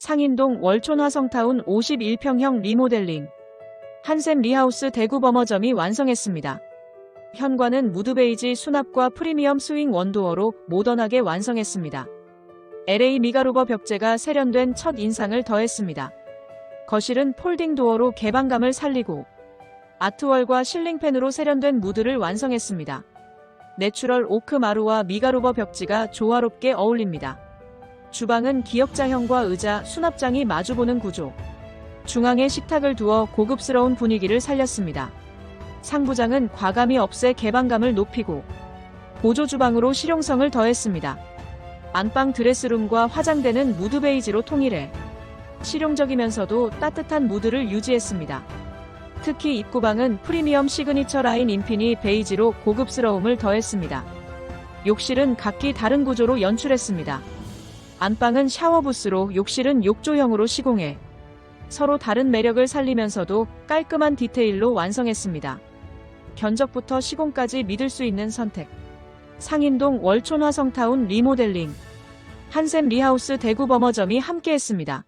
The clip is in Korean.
상인동 월촌 화성타운 51평형 리모델링. 한샘 리하우스 대구 버머점이 완성했습니다. 현관은 무드베이지 수납과 프리미엄 스윙 원도어로 모던하게 완성했습니다. LA 미가루버 벽재가 세련된 첫 인상을 더했습니다. 거실은 폴딩 도어로 개방감을 살리고 아트월과 실링팬으로 세련된 무드를 완성했습니다. 내추럴 오크 마루와 미가루버 벽지가 조화롭게 어울립니다. 주방은 기역자형과 의자, 수납장이 마주보는 구조. 중앙에 식탁을 두어 고급스러운 분위기를 살렸습니다. 상부장은 과감히 없애 개방감을 높이고 보조 주방으로 실용성을 더했습니다. 안방 드레스룸과 화장대는 무드 베이지로 통일해 실용적이면서도 따뜻한 무드를 유지했습니다. 특히 입구방은 프리미엄 시그니처 라인 인핀이 베이지로 고급스러움을 더했습니다. 욕실은 각기 다른 구조로 연출했습니다. 안방은 샤워부스로 욕실은 욕조형으로 시공해 서로 다른 매력을 살리면서도 깔끔한 디테일로 완성했습니다. 견적부터 시공까지 믿을 수 있는 선택. 상인동 월촌 화성타운 리모델링. 한샘 리하우스 대구 버머점이 함께했습니다.